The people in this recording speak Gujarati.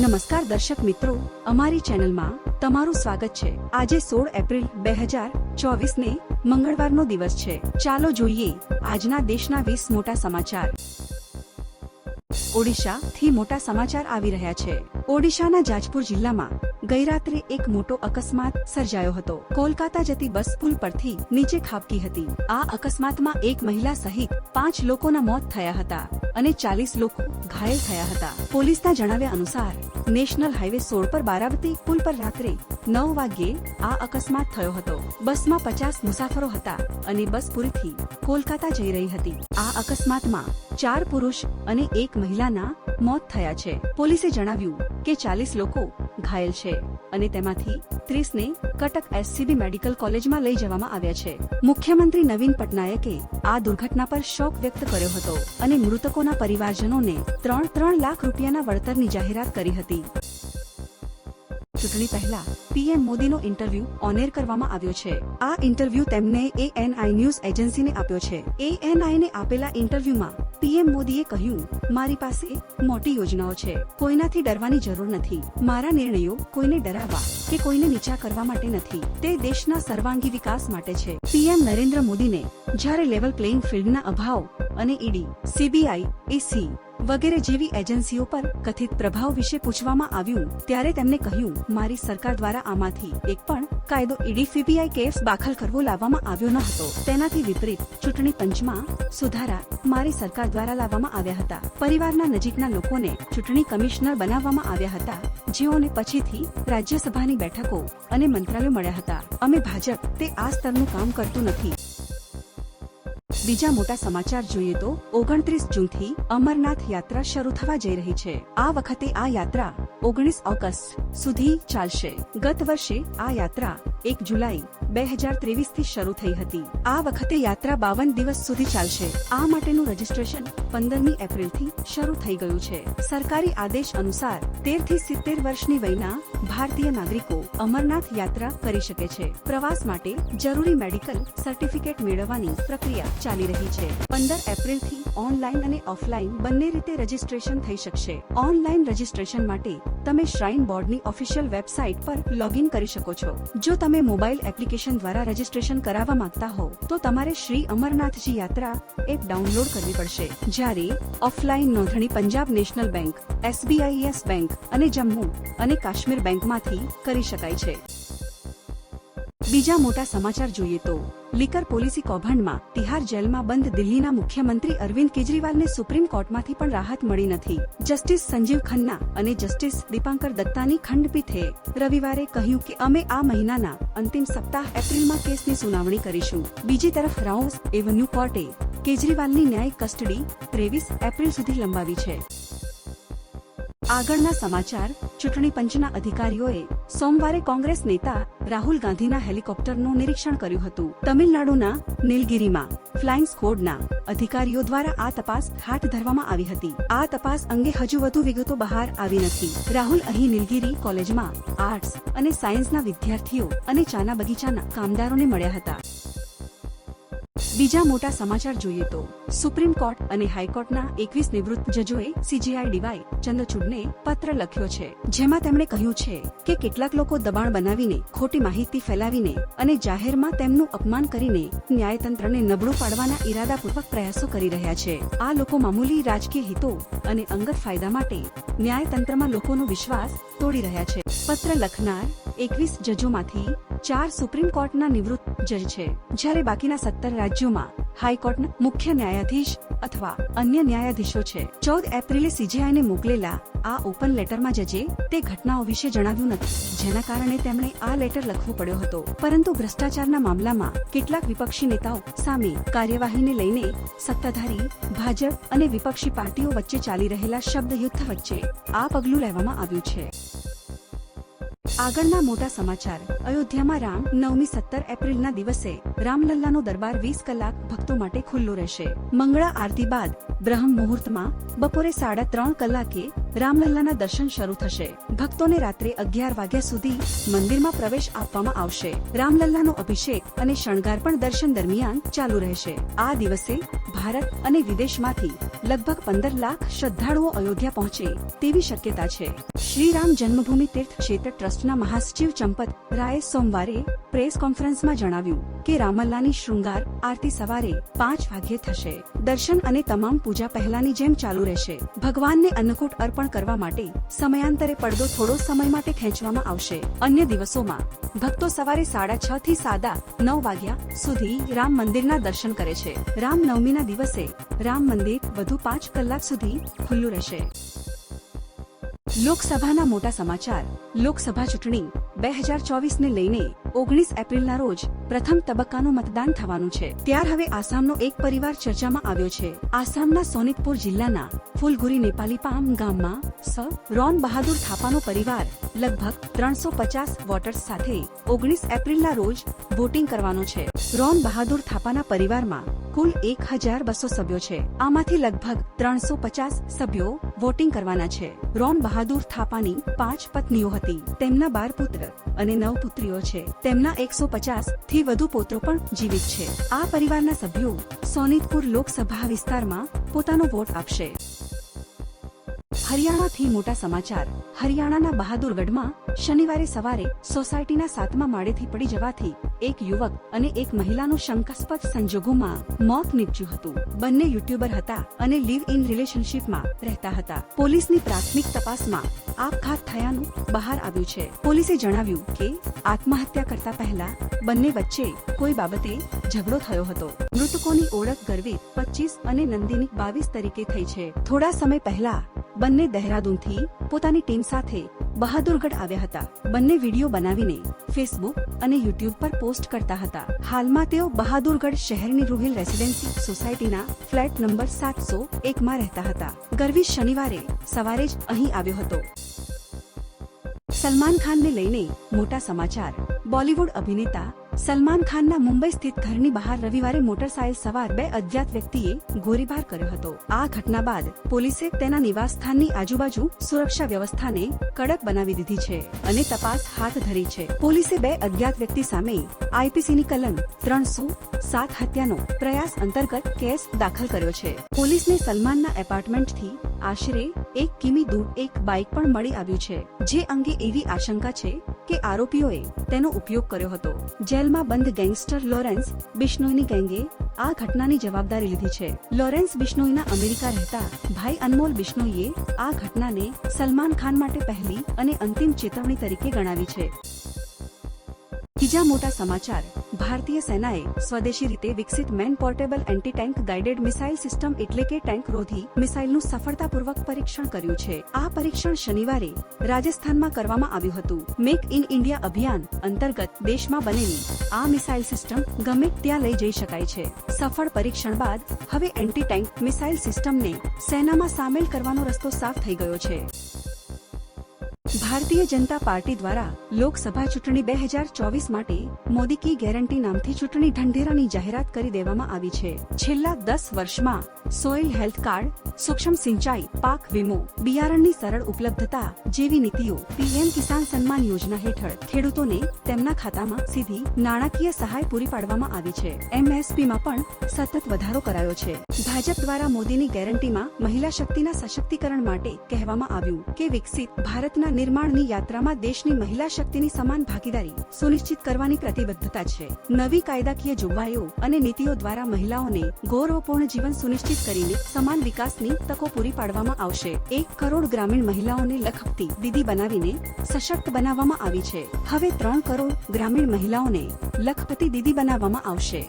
નમસ્કાર દર્શક મિત્રો, અમારી ચેનલમાં તમારું સ્વાગત છે. આજે સોળ એપ્રિલ બે હજાર ચોવીસ ને મંગળવારનો દિવસ છે. ચાલો જોઈએ આજના દેશના વીસ મોટા સમાચાર. ઓડિશા થી મોટા સમાચાર આવી રહ્યા છે. ઓડિશાના જાજપુર જિલ્લામાં ગઈરાત્રે એક મોટો અકસ્માત સર્જાયો હતો. કોલકાતા જતી બસ પુલ પરથી નીચે ખાબકી હતી. આ અકસ્માતમાં એક મહિલા સહિત પાંચ લોકોના મોત થયા હતા અને ચાલીસ લોકો ઘાયલ થયા હતા. પોલીસના જણાવ્યા અનુસાર નેશનલ હાઈવે સોળ પર બારાવતી પુલ પર રાત્રે નવ વાગ્યે આ અકસ્માત થયો હતો. બસમાં પચાસ મુસાફરો હતા અને બસ પુરીથી કોલકાતા જઈ રહી હતી. આ અકસ્માતમાં ચાર પુરુષ અને એક મહિલાના મોત થયા છે. પોલીસે જણાવ્યું કે ચાલીસ લોકો ઘાયલ છે. અને તેમાંથી ત્રીસને કટક એસસીબી મેડિકલ કોલેજમાં લઈ જવામાં આવ્યા છે. મુખ્યમંત્રી નવીન પટનાયકે આ દુર્ઘટના પર શોક વ્યક્ત કર્યો હતો અને મૃતકોના પરિવારજનોને ત્રણ ત્રણ લાખ રૂપિયાના વળતરની જાહેરાત કરી હતી. ચૂંટણી પહેલા પીએમ મોદીનો ઇન્ટરવ્યુ ઓનેર કરવામાં આવ્યો છે. આ ઇન્ટરવ્યુ તેમને એએનઆઈ ન્યૂઝ એજન્સીને આપ્યો છે. એએનઆઈને આપેલા ઇન્ટરવ્યુમાં પીએમ મોદીએ કહ્યું, મારી પાસે મોટી યોજનાઓ છે. કોઈનાથી ડરવાની જરૂર નથી. મારા નિર્ણયો કોઈને ડરાવવા કે કોઈને નીચા કરવા માટે નથી. તે દેશના સર્વાંગી વિકાસ માટે છે. પીએમ નરેન્દ્ર મોદીને જ્યારે લેવલ પ્લેઇંગ ફિલ્ડના અભાવ અને ઈડી, સીબીઆઈ, એસી વગેરે જેવી એજન્સીઓ પર કથિત પ્રભાવ વિશે પૂછવામાં આવ્યું, ત્યારે તેમણે કહ્યું, મારી સરકાર દ્વારા આમાંથી એક પણ કાયદો ઈડી સીબીઆઈ કેસ દાખલ કરવો લાવવામાં આવ્યો ન હતો તેનાથી વિપરીત ચૂંટણી પંચમાં સુધારા મારી સરકાર દ્વારા લાવવામાં આવ્યા હતા. પરિવારના નજીકના લોકોને ચૂંટણી કમિશનર બનાવવામાં આવ્યા હતા. જેઓને પછીથી રાજ્યસભાની બેઠકો અને મંત્રાલયો મળ્યા હતા. અમે ભાજપ તે આ સ્તરનું કામ કરતું નથી. બીજા મોટા સમાચાર જોઈએ તો ઓગણત્રીસ જૂનથી અમરનાથ યાત્રા શરૂ થવા જઈ રહી છે. આ વખતે આ યાત્રા ઓગણીસ ઓગસ્ટ સુધી ચાલશે. ગત વર્ષે આ યાત્રા એક જુલાઈ બે હજાર ત્રેવીસથી શરૂ થઈ હતી. આ વખતે યાત્રા બાવન દિવસ સુધી ચાલશે. આ માટેનું રજીસ્ટ્રેશન પંદરમી એપ્રિલથી શરૂ થઈ ગયું છે. સરકારી આદેશ અનુસાર તેરથી સિત્તેર વર્ષની વયના ભારતીય નાગરિકો અમરનાથ યાત્રા કરી શકે છે. પ્રવાસ માટે જરૂરી મેડિકલ સર્ટિફિકેટ મેળવવાની પ્રક્રિયા ચાલી રહી છે. પંદર એપ્રિલથી ઓનલાઈન અને ઓફલાઈન બંને રીતે રજીસ્ટ્રેશન થઈ શકશે. ઓનલાઈન રજીસ્ટ્રેશન માટે તમે શ્રાઇન બોર્ડની ઓફિશિયલ વેબસાઇટ પર લોગિન કરી શકો છો. જો તમે મોબાઈલ એપ્લિકેશન દ્વારા રજીસ્ટ્રેશન કરાવવા માંગતા હો, તો તમારે શ્રી અમરનાથજી યાત્રા એપ ડાઉનલોડ કરવી પડશે જ્યારે ઓફલાઈન નોંધણી Punjab national bank SBI yes bank અને જમ્મુ અને કાશ્મીર બેંકમાંથી કરી શકાય છે. બીજા મોટા સમાચાર જોઈએ તો, લીકર પોલિસી કૌભાંડમાં તિહાર જેલમાં બંધ દિલ્હીના મુખ્યમંત્રી અરવિંદ કેજરીવાલને સુપ્રીમ કોર્ટમાંથી પણ રાહત મળી નથી. જસ્ટિસ સંજીવ ખન્ના અને જસ્ટિસ દીપાંકર દત્તાની ખંડપીઠે રવિવારે કહ્યું કે અમે આ મહિનાના અંતિમ સપ્તાહ એપ્રિલમાં કેસની સુનાવણી કરીશું. બીજી તરફ રાઉસ એવન્યુ કોર્ટે કેજરીવાલની ન્યાયિક કસ્ટડી ત્રેવીસ એપ્રિલ સુધી લંબાવી છે. આગળના સમાચાર, ચૂંટણી પંચના અધિકારીઓએ સોમવારે કોંગ્રેસ નેતા રાહુલ ગાંધીના હેલિકોપ્ટરનું નિરીક્ષણ કર્યું હતું. તમિલનાડુના નીલગીરીમાં ફ્લાઇંગ સ્કોડના અધિકારીઓ દ્વારા આ તપાસ હાથ ધરવામાં આવી હતી. આ તપાસ અંગે હજુ વધુ વિગતો બહાર આવી નથી. રાહુલ અહીં નીલગીરી કોલેજમાં આર્ટ્સ અને સાયન્સના વિદ્યાર્થીઓ અને ચાના બગીચાના કામદારોને મળ્યા હતા. બીજા મોટા સમાચાર જોઈએ તો સુપ્રીમ કોર્ટ અને હાઈકોર્ટના એકવીસ નિવૃત્ત જજોએ સીજીઆઈ ડીવાય ચંદ્રચૂડને પત્ર લખ્યો છે, જેમાં તેમણે કહ્યું છે કે કેટલાક લોકો દબાણ બનાવીને ખોટી માહિતી ફેલાવીને અને જાહેરમાં તેમનું અપમાન કરીને ન્યાયતંત્રને નબળું પાડવાના ઈરાદાપૂર્વક પ્રયાસો કરી રહ્યા છે. આ લોકો મામૂલી રાજકીય હિતો અને અંગત ફાયદા માટે ન્યાયતંત્રમાં લોકોનો વિશ્વાસ તોડી રહ્યા છે. પત્ર લખનાર એકવીસ જજોમાંથી ચાર સુપ્રીમ કોર્ટના નિવૃત્ત જજ છે. જ્યારે બાકીના સત્તર રાજ્યોમાં હાઈકોર્ટના મુખ્ય ન્યાયાધીશ અથવા અન્ય ન્યાયાધીશો છે. ચૌદ એપ્રિલે સીજીઆઈને મોકલેલા આ ઓપન લેટરમાં જજે તે ઘટનાઓ વિશે જણાવ્યું નથી, જેના કારણે તેમણે આ લેટર લખવો પડ્યો હતો. પરંતુ ભ્રષ્ટાચારના મામલામાં કેટલાક વિપક્ષી નેતાઓ સામે કાર્યવાહીને લઈને સત્તાધારી, ભાજપ અને વિપક્ષી પાર્ટીઓ વચ્ચે ચાલી રહેલા શબ્દ યુદ્ધ વચ્ચે આ પગલું લેવામાં આવ્યું છે. આગળના મોટા સમાચાર. અયોધ્યામાં રામ નવમી સત્તર એપ્રિલના દિવસે રામલલ્લાનો દરબાર વીસ કલાક ભક્તો માટે ખુલ્લો રહેશે. મંગળા આરતી બાદ બ્રહ્મ મુહૂર્તમાં બપોરે સાડા ત્રણ કલાકે રામલલ્લાના દર્શન શરૂ થશે. ભક્તોને રાત્રે અગિયાર વાગ્યા સુધી મંદિરમાં પ્રવેશ આપવામાં આવશે. રામલલ્લાનો અભિષેક અને શણગાર પણ દર્શન દરમિયાન ચાલુ રહેશે. આ દિવસે ભારત અને વિદેશમાંથી લગભગ પંદર લાખ શ્રદ્ધાળુઓ અયોધ્યા પહોંચે તેવી શક્યતા છે. શ્રી રામ જન્મભૂમિ તીર્થ ક્ષેત્ર ટ્રસ્ટના મહાસચિવ ચંપત રાયે સોમવારે પ્રેસ કોન્ફરન્સમાં જણાવ્યું કે રામલ્લાની શૃંગાર આરતી સવારે પાંચ વાગ્યે થશે. દર્શન અને તમામ પૂજા પહેલાની જેમ ચાલુ રહેશે. ભગવાનને અન્નકૂટ અર્પણ કરવા માટે સમયાંતરે પડદો થોડો સમય માટે ખેંચવામાં આવશે. અન્ય દિવસોમાં ભક્તો સવારે સાડા છ થી સાડા નવ વાગ્યા સુધી રામ મંદિરના દર્શન કરે છે. રામ નવમીના દિવસે રામ મંદિર વધુ પાંચ કલાક સુધી ખુલ્લું રહેશે. લોકસભાના મોટા સમાચાર. લોકસભા ચૂંટણી બે હજાર ચોવીસ ને લઈને ઓગણીસ એપ્રિલના રોજ પ્રથમ તબક્કાનું મતદાન થવાનું છે. ત્યાર હવે આસામનો એક પરિવાર ચર્ચામાં આવ્યો છે. આસામના સોનિતપુર જિલ્લાના ફુલગુરી નેપાલી પામ ગામમાં સ. રોન બહાદુર થાપાનો પરિવાર લગભગ ત્રણસો પચાસ વોટર્સ સાથે ઓગણીસ એપ્રિલના રોજ વોટિંગ કરવાનો છે. રોન બહાદુર થાપાના પરિવારમાં કુલ એક હજાર બસો સભ્યો છે. આમાંથી લગભગ ત્રણસો પચાસ સભ્યો વોટિંગ કરવાના છે. રોન બહાદુર થાપાની પાંચ પત્નીઓ હતી. તેમના બાર પુત્ર અને નવ પુત્રીઓ છે. તેમના એકસો પચાસથી વધુ પોત્રો પણ જીવિત છે. આ પરિવારના સભ્યો સોનિતપુર લોકસભા વિસ્તારમાં પોતાનો વોટ આપશે. હરિયાણાથી મોટા સમાચાર. હરિયાણાના બહાદુરગઢમાં શનિવારે સવારે સોસાયટીના સાતમા માળેથી પડી જવાથી એક યુવક અને એક મહિલાનું શંકાસ્પદ સંજોગોમાં મોત નીપજ્યું હતું. બંને યુટ્યુબર હતા અને લીવ ઇન રિલેશનશીપમાં રહેતા હતા. પોલીસની પ્રાથમિક તપાસમાં આપઘાત થયાનું બહાર આવ્યું છે. પોલીસે જણાવ્યું કે આત્મહત્યા કરતા પહેલા બંને વચ્ચે કોઈ બાબતે ઝઘડો થયો હતો. મૃતકોની ઓળખ ગરવી પચીસ અને નંદિની બાવીસ તરીકે થઈ છે. થોડા સમય પહેલા બંને દહેરાદૂનથી પોતાની ટીમ સાથે બહાદુરગઢ આવ્યા હતા. બંને વીડિયો બનાવીને ફેસબુક અને યુટ્યુબ પર પોસ્ટ કરતા હતા. હાલમાં તેઓ બહાદુરગઢ શહેરની રૂહિલ રેસિડેન્સી સોસાયટીના ફ્લેટ નંબર સાતસો એકમાં રહેતા હતા. ગરવી શનિવારે સવારે જ અહીં આવ્યો હતો. સલમાન ખાનને લઈને મોટા સમાચાર. બોલિવૂડ અભિનેતા સલમાન ખાનના મુંબઈ સ્થિત ઘરની બહાર રવિવારે મોટરસાયકલ સવાર બે અજ્ઞાત વ્યક્તિએ ગોળીબાર કર્યો હતો. આ ઘટના બાદ પોલીસે તેના નિવાસસ્થાનની આજુબાજુ સુરક્ષા વ્યવસ્થાને કડક બનાવી દીધી છે અને તપાસ હાથ ધરી છે. પોલીસે બે અજ્ઞાત વ્યક્તિ સામે આઈપીસીની કલમ ત્રણસો સાત હત્યાનો પ્રયાસ અંતર્ગત કેસ દાખલ કર્યો છે. પોલીસને સલમાનના એપાર્ટમેન્ટથી આશરે એક કિમી દૂર એક બાઇક પણ મળી આવ્યું છે, જે અંગે એવી આશંકા છે કે આરોપીઓએ તેનો ઉપયોગ કર્યો હતો. જેલમાં બંધ ગેંગસ્ટર લોરેન્સ બિશ્નોઈની ગેંગે આ ઘટનાની જવાબદારી લીધી છે. લોરેન્સ બિશ્નોઈના અમેરિકા રહેતા ભાઈ અનમોલ બિશ્નોઈએ આ ઘટનાને સલમાન ખાન માટે પહેલી અને અંતિમ ચેતવણી તરીકે ગણાવી છે. બીજા મોટા સમાચાર. ભારતીય સેનાએ સ્વદેશી રીતે વિકસિત man portable anti tank guided missile system એટલે કે ટેન્ક રોધી મિસાઇલનું સફળતાપૂર્વક પરીક્ષણ કર્યું છે. આ પરીક્ષણ શનિવારે રાજસ્થાનમાં કરવામાં આવ્યું હતું. મેક ઇન ઇન્ડિયા અભિયાન અંતર્ગત દેશમાં બનેલી આ મિસાઇલ સિસ્ટમ ગમે ત્યાં લઈ જઈ શકાય છે. સફળ પરીક્ષણ બાદ હવે એન્ટી ટેન્ક મિસાઇલ સિસ્ટમને સેનામાં સામેલ કરવાનો રસ્તો સાફ થઈ ગયો છે. ભારતીય જનતા પાર્ટી દ્વારા લોકસભા ચૂંટણી બે હજાર ચોવીસ માટે મોદી કી ગેરંટી નામથી ચૂંટણી ઢંઢેરાની જાહેરાત કરી દેવામાં આવી છે. છેલ્લા દસ વર્ષમાં સોઇલ હેલ્થ કાર્ડ, સૂક્ષ્મ સિંચાઈ, પાક વીમો, બિયારણની સરળ ઉપલબ્ધતા જેવી નીતિઓ પીએમ કિસાન સન્માન યોજના હેઠળ ખેડૂતોને તેમના ખાતામાં સીધી નાણાકીય સહાય પૂરી પાડવામાં આવી છે. એમએસપીમાં પણ સતત વધારો કરાયો છે. ભાજપ દ્વારા મોદીની ગેરંટીમાં મહિલા શક્તિના સશક્તિકરણ માટે કહેવામાં આવ્યું કે વિકસિત ભારતના નિર્માણની યાત્રામાં દેશની મહિલા શક્તિની સમાન ભાગીદારી સુનિશ્ચિત કરવાની પ્રતિબદ્ધતા છે. નવી કાયદાકીય જોગવાઈઓ અને નીતિઓ દ્વારા મહિલાઓને ગૌરવપૂર્ણ જીવન સુનિશ્ચિત કરીને સમાન વિકાસની તકો પૂરી પાડવામાં આવશે. એક કરોડ ગ્રામીણ મહિલાઓને લખપતિ, દીદી બનાવીને સશક્ત બનાવવામાં આવી છે. હવે ત્રણ કરોડ ગ્રામીણ મહિલાઓને લખપતિ, દીદી બનાવવામાં આવશે.